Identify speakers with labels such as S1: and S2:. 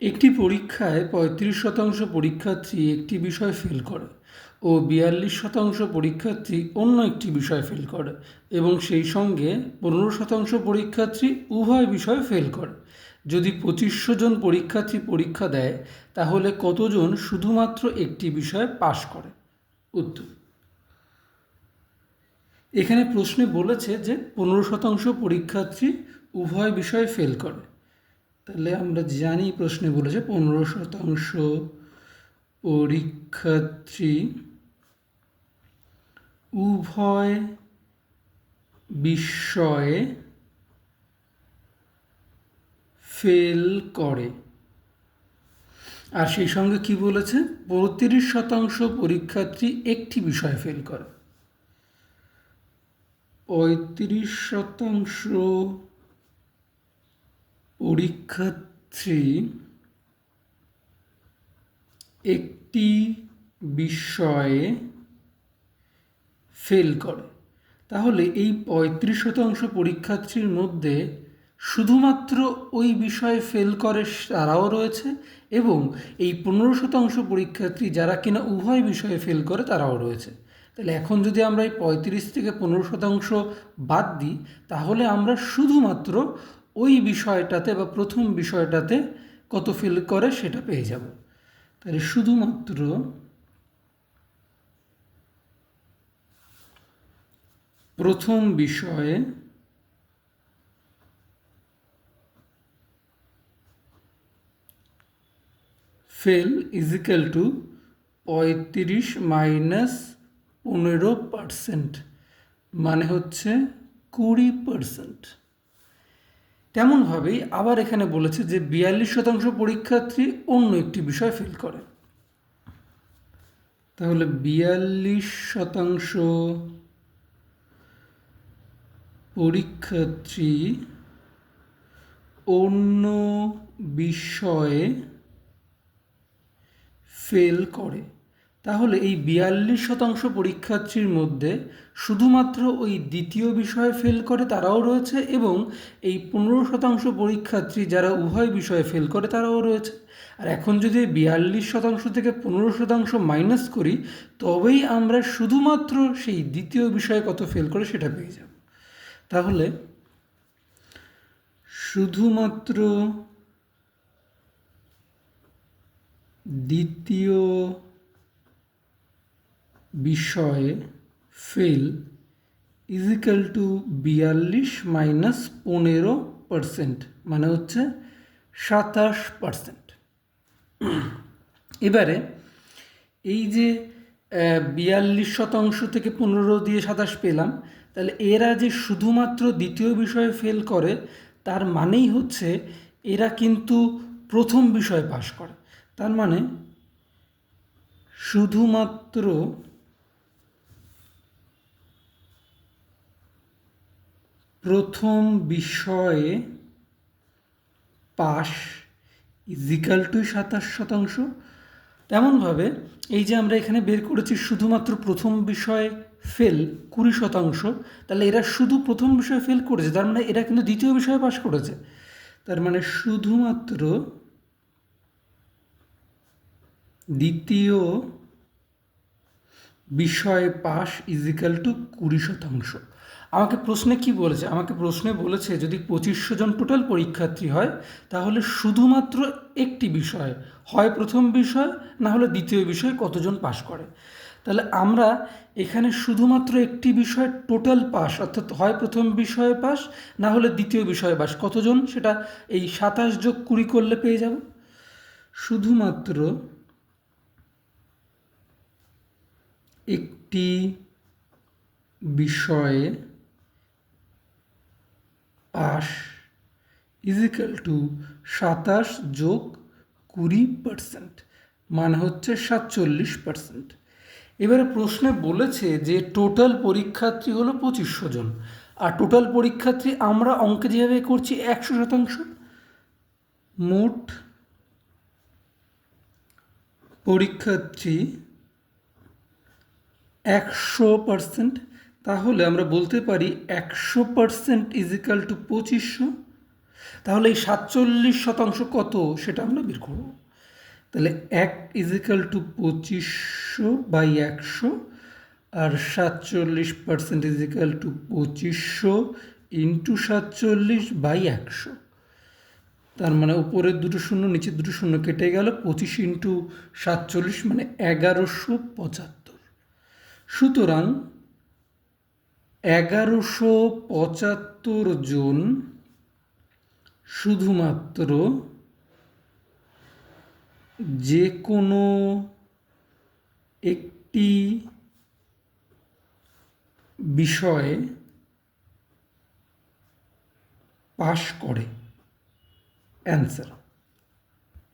S1: একটি পরীক্ষায় পঁয়ত্রিশ শতাংশ পরীক্ষার্থী একটি বিষয় ফেল করে ও বিয়াল্লিশ শতাংশ পরীক্ষার্থী অন্য একটি বিষয় ফেল করে এবং সেই সঙ্গে পনেরো শতাংশ পরীক্ষার্থী উভয় বিষয় ফেল করে। যদি পঁচিশশো জন পরীক্ষার্থী পরীক্ষা দেয়, তাহলে কতজন শুধুমাত্র একটি বিষয়ে পাশ করে? উত্তর। এখানে প্রশ্নে বলেছে যে, পনেরো শতাংশ পরীক্ষার্থী উভয় বিষয়ে ফেল করে। তাহলে আমরা জানি প্রশ্নে বলেছে পনেরো শতাংশ পরীক্ষার্থী উভয় বিষয়ে ফেল করে। আর সেই সঙ্গে কি বলেছে? পঁয়ত্রিশ শতাংশ পরীক্ষার্থী একটি বিষয়ে ফেল করে। পঁয়ত্রিশ শতাংশ পরীক্ষার্থী একটি বিষয়ে ফেল করে। তাহলে এই পঁয়ত্রিশ শতাংশ পরীক্ষার্থীর মধ্যে শুধুমাত্র ওই বিষয়ে ফেল করে তারাও রয়েছে এবং এই পনেরো শতাংশ পরীক্ষার্থী যারা কিনা উভয় বিষয়ে ফেল করে তারাও রয়েছে। তাহলে এখন যদি আমরা এই পঁয়ত্রিশ থেকে পনেরো শতাংশ বাদ দিই, তাহলে আমরা শুধুমাত্র ওই বিষয়টাতে বা প্রথম বিষয়টাতে কত ফেল করে সেটা পেয়ে যাব। তাহলে শুধুমাত্র প্রথম বিষয়ে ফেল ইজিক্যাল টু পঁয়ত্রিশ মাইনাস পনেরো পারসেন্ট মানে হচ্ছে কুড়ি পারসেন্ট তেমনভাবেই আবার এখানে বলেছে যে বিয়াল্লিশ শতাংশ পরীক্ষার্থী অন্য একটি বিষয় ফেল করে। তাহলে বিয়াল্লিশ শতাংশ পরীক্ষার্থী অন্য বিষয়ে ফেল করে। তাহলে এই বিয়াল্লিশ শতাংশ পরীক্ষার্থীর মধ্যে শুধুমাত্র ওই দ্বিতীয় বিষয়ে ফেল করে তারাও রয়েছে এবং এই পনেরো শতাংশ পরীক্ষার্থী যারা উভয় বিষয়ে ফেল করে তারাও রয়েছে। আর এখন যদি বিয়াল্লিশ শতাংশ থেকে পনেরো শতাংশ মাইনাস করি, তবেই আমরা শুধুমাত্র সেই দ্বিতীয় বিষয়ে কত ফেল করে সেটা পেয়ে যাব। তাহলে শুধুমাত্র দ্বিতীয় বিষয়ে ফেল ইজিক্যাল টু বিয়াল্লিশ মাইনাস পনেরো পারসেন্ট মানে হচ্ছে সাতাশ পারসেন্ট এবারে এই যে বিয়াল্লিশ শতাংশ থেকে পনেরো দিয়ে সাতাশ পেলাম, তাহলে এরা যে শুধুমাত্র দ্বিতীয় বিষয়ে ফেল করে, তার মানেই হচ্ছে এরা কিন্তু প্রথম বিষয়ে পাশ করে। তার মানে শুধুমাত্র প্রথম বিষয়ে পাশ ইজিক্যাল টু সাতাশ শতাংশ। তেমনভাবে এই যে আমরা এখানে বের করেছি শুধুমাত্র প্রথম বিষয়ে ফেল কুড়ি শতাংশ, তাহলে এরা শুধু প্রথম বিষয়ে ফেল করেছে, তার মানে এরা কিন্তু দ্বিতীয় বিষয়ে পাশ করেছে। তার মানে শুধুমাত্র দ্বিতীয় বিষয়ে পাশ ইজিক্যাল টু কুড়ি শতাংশ। আমাকে প্রশ্নে কি বলেছে? আমাকে প্রশ্নে বলেছে, যদি পঁচিশশো জন টোটাল পরীক্ষার্থী হয়, তাহলে শুধুমাত্র একটি বিষয়, হয় প্রথম বিষয়, না হলে দ্বিতীয় বিষয় কতজন পাশ করে? তাহলে আমরা এখানে শুধুমাত্র একটি বিষয় টোটাল পাস অর্থাৎ হয় প্রথম বিষয়ে পাস না হলে দ্বিতীয় বিষয়ে পাস কতজন? সেটা এই সাতাশ যোগ কুড়ি করলে পেয়ে যাব। শুধুমাত্র একটি বিষয়ে পাশ ইজিক্যাল টু সাতাশ যোগ কুড়ি পার্সেন্ট মানে হচ্ছে সাতচল্লিশ পার্সেন্ট এবারে প্রশ্নে বলেছে যে টোটাল পরীক্ষার্থী হলো পঁচিশশো জন, আর টোটাল পরীক্ষার্থী আমরা অঙ্কে যেভাবে করছি একশো শতাংশ। মোট পরীক্ষার্থী একশো পার্সেন্ট তাহলে আমরা বলতে পারি একশো পার্সেন্ট ইজিক্যাল টু পঁচিশশো। তাহলে এই সাতচল্লিশ শতাংশ কত সেটা আমরা বের করব। তাহলে এক ইজিক্যাল টু পঁচিশশো বাই একশো আর সাতচল্লিশ পার্সেন্ট ইজিক্যাল টু পঁচিশশো ইন্টু সাতচল্লিশ বাই একশো। তার মানে উপরের দুটো শূন্য, নিচের দুটো শূন্য কেটে গেল, পঁচিশ ইন্টু সাতচল্লিশ মানে এগারোশো পঁচাত্তর। সুতরাং এগারোশো পঁচাত্তর জন শুধুমাত্র যে কোনো একটি বিষয়ে পাশ করে। অ্যান্সার